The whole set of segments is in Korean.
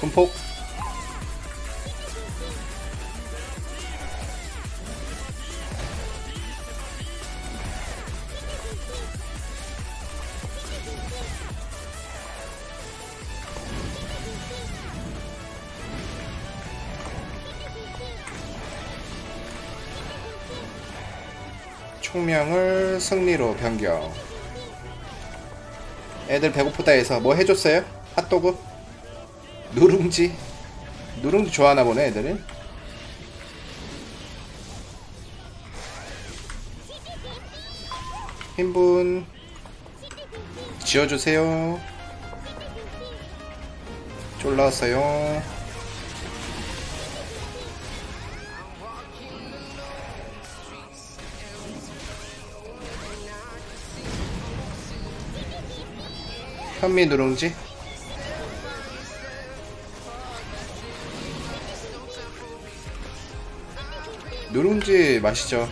분폭 총명을 승리로 변경. 애들 배고프다 해서 뭐 해줬어요? 핫도그? 누룽지? 누룽지 좋아하나 보네 애들은? 흰분. 지어주세요. 쫄라왔어요. 현미 누룽지 누룽지 맛있죠.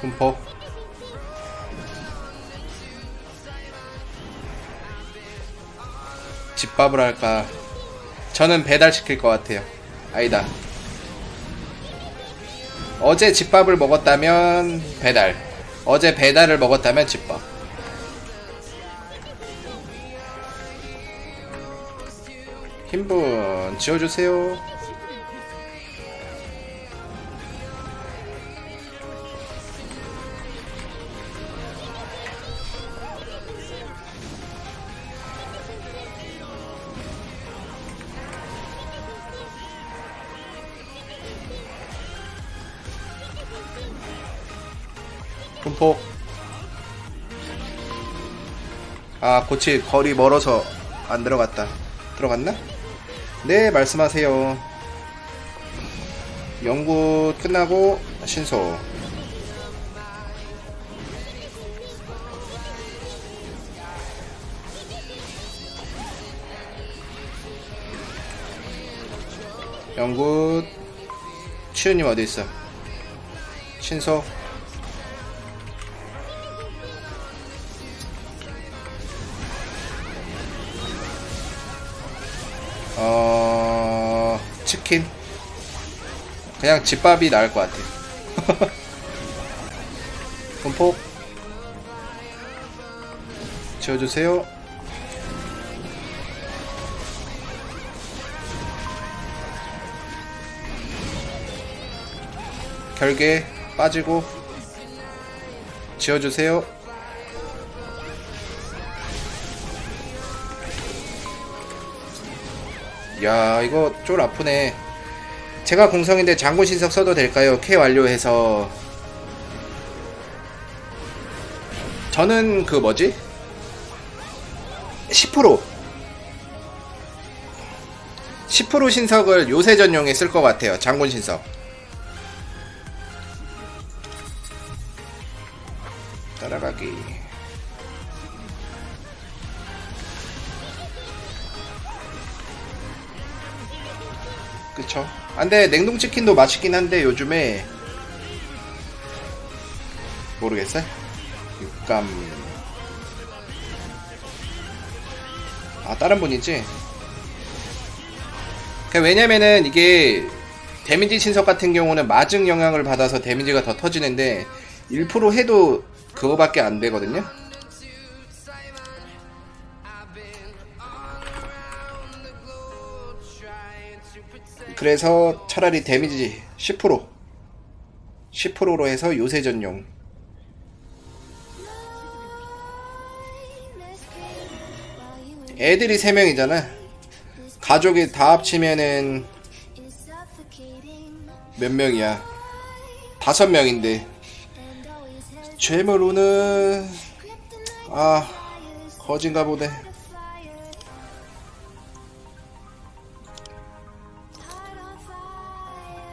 분포 집밥을 할까? 저는 배달 시킬 것 같아요. 아니다. 어제 집밥을 먹었다면 배달. 어제 배달을 먹었다면 집밥. 흰분 지어주세요 분폭 아 고치 거리 멀어서 안 들어갔다. 들어갔나? 네 말씀하세요. 연구 끝나고 신소 연구. 치우님 어디 있어? 신소 어 치킨 그냥 집밥이 나을 것 같아. 분폭 지어주세요. 결계 빠지고 지어주세요. 야 이거 쫄 아프네 제가 공성인데 장군 신석 써도 될까요? K 완료해서 저는 그 뭐지? 10% 10% 신석을 요새 전용에 쓸 것 같아요 장군 신석 그쵸. 아, 근데 냉동치킨도 맛있긴 한데 요즘에 모르겠어요. 육감. 아 다른 분이지. 그 왜냐면은 이게 데미지 신석 같은 경우는 마증 영향을 받아서 데미지가 더 터지는데 1% 해도 그거밖에 안 되거든요. 그래서 차라리 데미지 10% 10%로 해서 요새 전용. 애들이 3명이잖아. 가족이 다 합치면은 몇 명이야? 다섯 명인데. 죄물로는 아 거진가 보네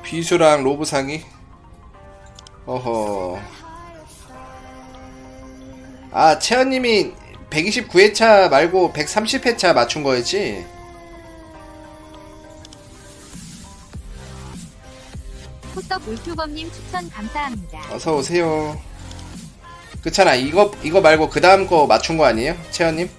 비수랑 로브상이 어허 아 채연님이 129회차 말고 130회차 맞춘 거였지? 호떡 울튜버님 추천 감사합니다. 어서 오세요. 그렇잖아. 이거 이거 말고 그 다음 거 맞춘 거 아니에요, 채연님?